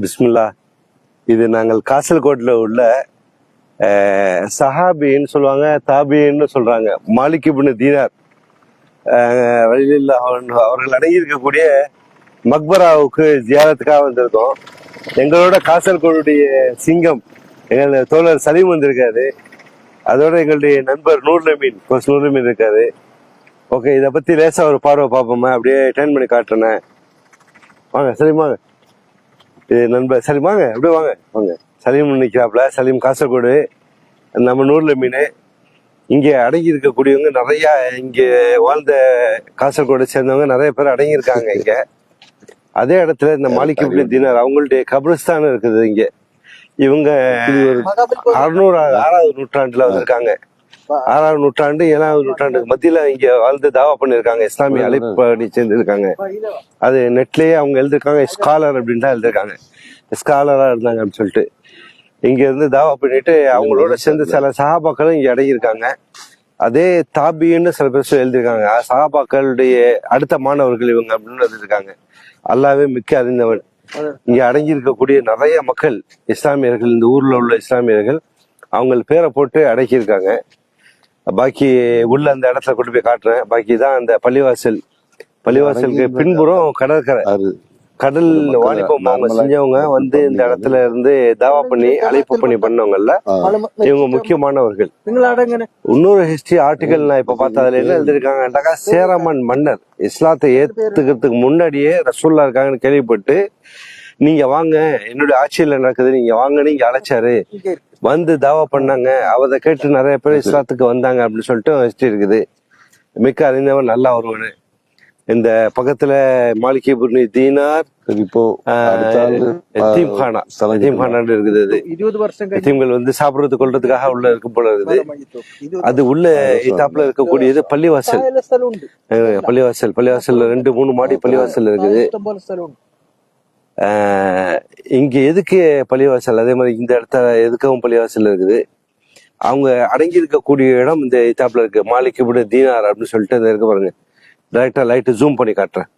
பிஸ்மில்லா. இது நாங்கள் காசல்கோட்டில் உள்ள சஹாபின்னு சொல்லுவாங்க தாபின்னு சொல்றாங்க. மாலிக் தீனார் வழியில் அவன் அவர்கள் அடங்கியிருக்கக்கூடிய மக்பராவுக்கு ஜியாரத்துக்காக வந்திருக்கோம். எங்களோட காசல்கோடுடைய சிங்கம் எங்களுடைய தோழர் சலீம் வந்திருக்காரு. அதோட எங்களுடைய நண்பர் நூர் நமீன் கோஸ் நூர் நமீன் இருக்காரு. ஓகே இதை பத்தி லேசா ஒரு பார்வை பார்ப்போமா? அப்படியே டேர்ன் பண்ணி காட்டுறேன். வாங்க சரிம்மா இது நண்பர் சலீம். வாங்க அப்படியே வாங்க. வாங்க. சலீம் நிற்கிறாப்புல சலீம் காசர்கோடு. நம்ம நூர்ல மீன். இங்கே அடங்கி இருக்கக்கூடியவங்க நிறைய இங்க வாழ்ந்த காசர்கோடு சேர்ந்தவங்க நிறைய பேர் அடங்கி இருக்காங்க இங்க. அதே இடத்துல இந்த மாலிக் தீனார் அவங்களுடைய கபிரஸ்தான் இருக்குது இங்க. இவங்க அறுநூறு ஆறாவது நூற்றாண்டுல வந்திருக்காங்க. ஆறாவது நூற்றாண்டு ஏழாவது நூற்றாண்டுக்கு மத்தியில இங்க வாழ்ந்து தாவா பண்ணிருக்காங்க இஸ்லாமிய அழைப்பு சேர்ந்திருக்காங்க அது நெட்லயே அவங்க எழுதிருக்காங்க ஸ்காலர் அப்படின்னு தான் எழுதிருக்காங்க ஸ்காலரா இருந்தாங்க அப்படின்னு சொல்லிட்டு. இங்க இருந்து தாவா பண்ணிட்டு அவங்களோட சேர்ந்து சில சகாபாக்களும் இங்க அடங்கியிருக்காங்க. அதே தாபின்னு சில பேர் எழுதியிருக்காங்க. சகாபாக்களுடைய அடுத்த மாணவர்கள் இவங்க அப்படின்னு எழுதியிருக்காங்க. அல்லாவே மிக்க அறிந்தவன். இங்க அடங்கி இருக்கக்கூடிய நிறைய மக்கள் இஸ்லாமியர்கள் இந்த ஊர்ல உள்ள இஸ்லாமியர்கள் அவங்க பேரை போட்டு அடக்கியிருக்காங்க. பாக்கி உள்ள அந்த இடத்துல கொண்டு போய் காட்டுறேன். பாக்கி தான் அந்த பள்ளிவாசல். பள்ளிவாசலுக்கு பின்புறம் கடற்கரை. கடல் வாலிபம் செஞ்சவங்க வந்து இந்த இடத்துல இருந்து தாவா பண்ணி அழைப்பு பண்ணி பண்ணவங்கல்ல இவங்க முக்கியமானவர்கள். இன்னொரு ஹிஸ்டரி ஆர்டிகல் நான் இப்ப பார்த்த என்ன எழுதிருக்காங்க சேரமன் மன்னர். இஸ்லாத்தை ஏத்துக்கிறதுக்கு முன்னாடியே ரசூல்லா இருக்காங்கன்னு கேள்விப்பட்டு நீங்க வாங்க என்னுடைய ஆட்சியில நடக்குது நீங்க வாங்கன்னு இங்க அழைச்சாரு. வந்து தாவா பண்ணாங்க. அவதை கேட்டு நிறைய பேர் இஸ்லாத்துக்கு வந்தாங்க அப்படின்னு சொல்லிட்டு இருக்குது. மிக்க அறிந்தவன் நல்லா வருவானு இந்த பக்கத்துல மாளிகை தீனார் இப்போ இருக்குது வந்து சாப்பிடுறது கொள்றதுக்காக உள்ள இருக்கும் போல இருக்குது. அது உள்ள இத்தாப்புல இருக்கக்கூடியது பள்ளிவாசல். பள்ளிவாசல். பள்ளிவாசல் ரெண்டு மூணு மாடி பள்ளிவாசல் இருக்குது. இங்க எதுக்கு பள்ளிவாசல்? அதே மாதிரி இந்த இடத்துல எதுக்கவும் பள்ளிவாசல் இருக்குது? அவங்க அடங்கி இருக்கக்கூடிய இடம் இந்த இத்தாப்புல இருக்கு. மாலிக் இப்படி தீனார் அப்படின்னு சொல்லிட்டு அந்த இருக்கு பாருங்க. டைரக்டா லைட்டு ஜூம் பண்ணி காட்டுறேன்.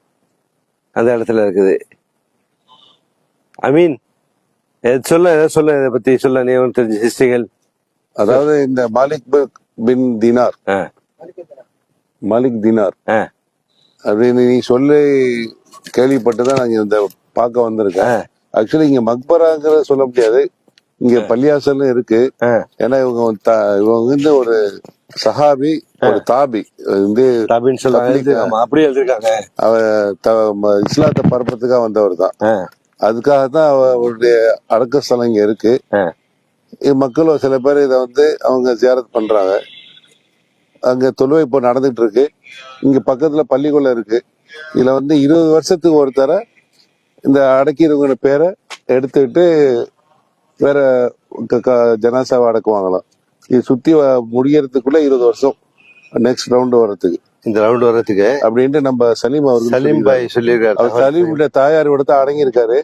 அந்த இடத்துல இருக்குது. அமீன் எது சொல்ல எதாவது சொல்ல இதை பத்தி சொல்ல. நீ தெரிஞ்ச ஹிஸ்டரிகள் அதாவது இந்த Malik bin Dinar. Malik Dinar. அப்படின்னு நீ சொல்லி கேள்விப்பட்டுதான் நான் இந்த பார்க்க வந்திருக்கேன். ஆக்சுவலி இங்க மக்பராங்கிறத சொல்ல முடியாது. இங்க பள்ளியாசல்னு இருக்கு. ஏன்னா இவங்க இவங்க வந்து ஒரு சஹாபி ஒரு தாபி. வந்து அப்படியே எழுதிருக்காங்க அவ த- ம- இஸ்லாத்தை பரப்புறதுக்காக வந்தவர் தான். அதுக்காக தான் அவருடைய அடக்க ஸ்தலம் இங்க இருக்கு. மக்களும் சில பேர் இதை வந்து அவங்க ஜியாரத் பண்றாங்க. அங்க தொழுவை இப்போ நடந்துட்டு இருக்கு. இங்க பக்கத்துல பள்ளிக்குள்ள இருக்கு. இதுல வந்து இருபது வருஷத்துக்கு ஒருத்தர இந்த அடக்கிறவங்க பேரை எடுத்துக்கிட்டு வேற ஜனாசாவை அடக்குவாங்களாம். இது சுத்தி முடியறதுக்குள்ள இருபது வருஷம் நெக்ஸ்ட் ரவுண்டு வர்றதுக்கு. இந்த ரவுண்ட் வர்றதுக்கு அப்படின்ட்டு நம்ம சலீம் அவர்கள் சலீம் பாய் சொல்லியிருக்காரு. அவர் சலீமுடைய தாயார் விடத்த அடங்கி இருக்காரு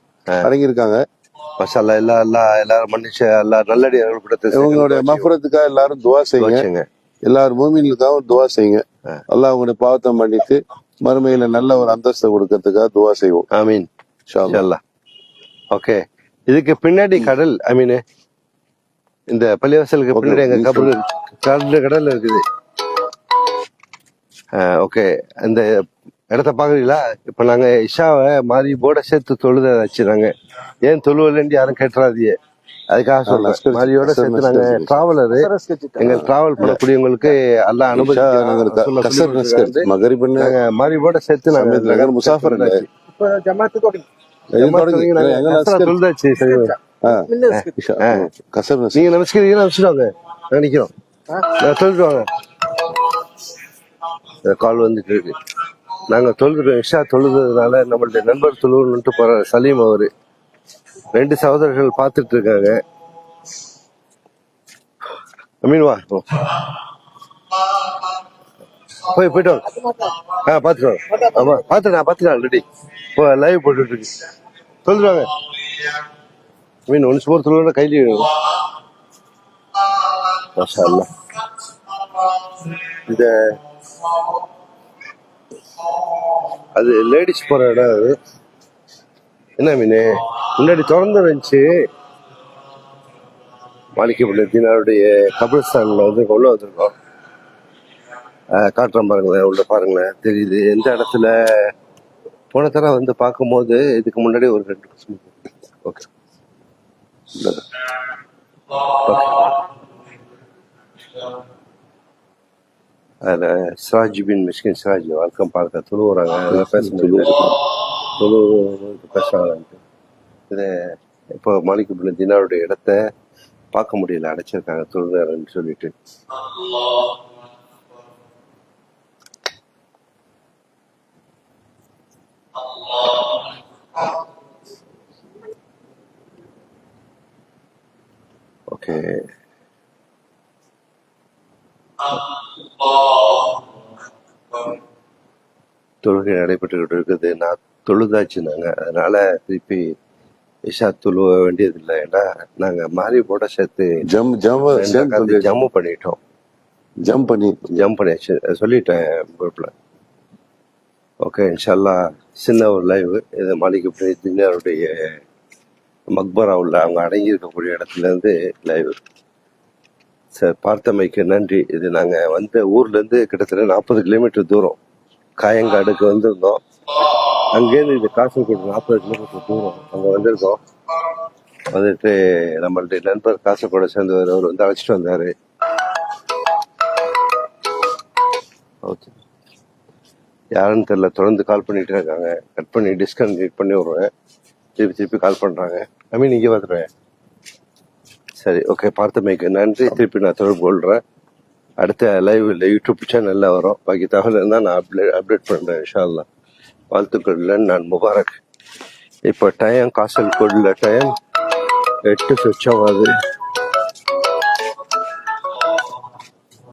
அடங்கி இருக்காங்க மசாலா எல்லா எல்லா எல்லாரும் மன்னிச்சு எல்லா நல்லடியார்கள் கூட இவங்களுடைய மஃபரத்துக்காக எல்லாரும் துவா செய்யுங்க. எல்லாரும் மூமின்களுக்காகவும் துவா செய்யுங்க. அல்லாஹ் அவங்களுடைய பாவத்தை மன்னித்து மறுமையில நல்ல ஒரு அந்தஸ்தை கொடுக்கறதுக்காக துவா செய்வோம். ஆமீன். ஓகே இதுக்கு பின்னாடி கடல் ஐ மீன் இந்த பள்ளிவாசலுக்கு பின்னாடி எங்க கபரு கடல் கடல் இருக்குது. ஓகே அந்த இடத்த பாக்குறீங்களா இப்ப நாங்க இஷாவை மாறி போட சேர்த்து தொழுத வச்சுறாங்க ஏன் தொழுவலன்னு யாரும் கேட்டுறாதீங்க. அதுக்காக சொல்றேன். மாரியோட சேர்த்து நாங்க டிராவலரு எங்க டிராவல் பண்ணக்கூடியவங்களுக்கு எல்லாம் நஸ்கர் மகரிபன்னு நாங்க போட சேர்த்து நாங்க முசாஃபர் ಜಮಾತ್ ತೊಡಗಿ கசர் நீங்க நினைச்சுக்கிறீங்க நினைச்சுட்டாங்க நினைக்கிறோம் கால் வந்துட்டு இருக்கு நாங்க தொழுதுட்டோம். இஷா தொழுதுனால நம்மளுடைய நண்பர் தொழுவணுன்ட்டு போற சலீம் அவரு. ரெண்டு சகோதரர்கள் பார்த்துட்டு இருக்காங்க மீன் போய் போயிட்டு வாங்க. ஆ பார்த்துட்டு வாங்க. ஆமா பார்த்துட்டு நான் ஆல்ரெடி இப்போ லைவ் போட்டுட்டு இருக்கு. சொல்லிட்டு வாங்க. மீன் ஒன்று சோறு தொழுவோட கையில மாஷா இந்த அது லேடிஸ் போற இடம் அது. என்ன மீன்? முன்னாடி திறந்து இருந்துச்சு. மாளிகைப்பள்ளி தீனாருடைய கபிரஸ்தான்ல வந்து கொள்ள வந்திருக்கோம். காட்டுறேன் பாருங்களேன் உள்ள பாருங்களேன். தெரியுது. எந்த இடத்துல? போன தடவை வந்து பார்க்கும்போது இதுக்கு முன்னாடி ஒரு ரெண்டு வருஷம் ஓகே அதில் சிராஜ் பின் மிஷ்கின் சிராஜ் வழக்கம் பார்க்க துழுவுறாங்க அதெல்லாம் பேச முடியல துழு பேசுறாங்கன்ட்டு இது இப்போ மாலிகுபுல்ல தினாருடைய இடத்த பார்க்க முடியல. அடைச்சிருக்காங்க தொழுகிறாருன்னு சொல்லிட்டு. ஓகே. தொழுகை நடைபெற்றுக்கிட்டு இருக்குது நான் தொழுதாச்சுனாங்க அதனால திருப்பி இஷா தொழுவ வேண்டியதில்லை. ஏன்னா நாங்கள் மாறி போட சேர்த்து ஜம் ஜம் ஜம்மு பண்ணிட்டோம். ஜம்ப் பண்ணி ஜம்ப் பண்ணியாச்சு. சொல்லிட்டேன் குரூப்பில் ஓகே இன்ஷால்லா சின்ன ஒரு லைவ். இது மாளிகை தின்னாருடைய மக்பரா உள்ள அவங்க அடங்கி இருக்கக்கூடிய இடத்துல இருந்து லைவ் சார் பார்த்தமைக்கு நன்றி. இது நாங்கள் வந்த ஊர்லேருந்து கிட்டத்தட்ட நாற்பது கிலோமீட்டர் தூரம். காயங்காடுக்கு வந்திருந்தோம். அங்கேருந்து இது காசர்கோடு நாற்பது கிலோமீட்டர் தூரம் அங்கே வந்திருக்கோம். வந்துட்டு நம்மளுடைய நண்பர் காசர்கோடை சேர்ந்தவர் அவர் வந்து அழைச்சிட்டு வந்தார். ஓகே யாருன்னு தெரியல தொடர்ந்து கால் பண்ணிட்டு இருக்காங்க. கட் பண்ணி டிஸ்கனெக்ட் பண்ணி விடுவேன் திருப்பி திருப்பி கால் பண்றாங்க. ஐ மீன் இங்கே வந்துடுவேன் சரி ஓகே பார்த்தமைக்கு நன்றி. திருப்பி நான் தொடர்பு கொள்றேன். அடுத்த லைவ் இல்லை யூடியூப் சேனல்ல வரும். பாக்கி தகவல் இருந்தால் நான் அப்டேட் அப்டேட் பண்ணுறேன் இன்ஷா வாழ்த்துக்கள் நான் முபாரக். இப்போ டைம் காசல் கோடில் டைம் எட்டு சுவிட்ச் ஆகாது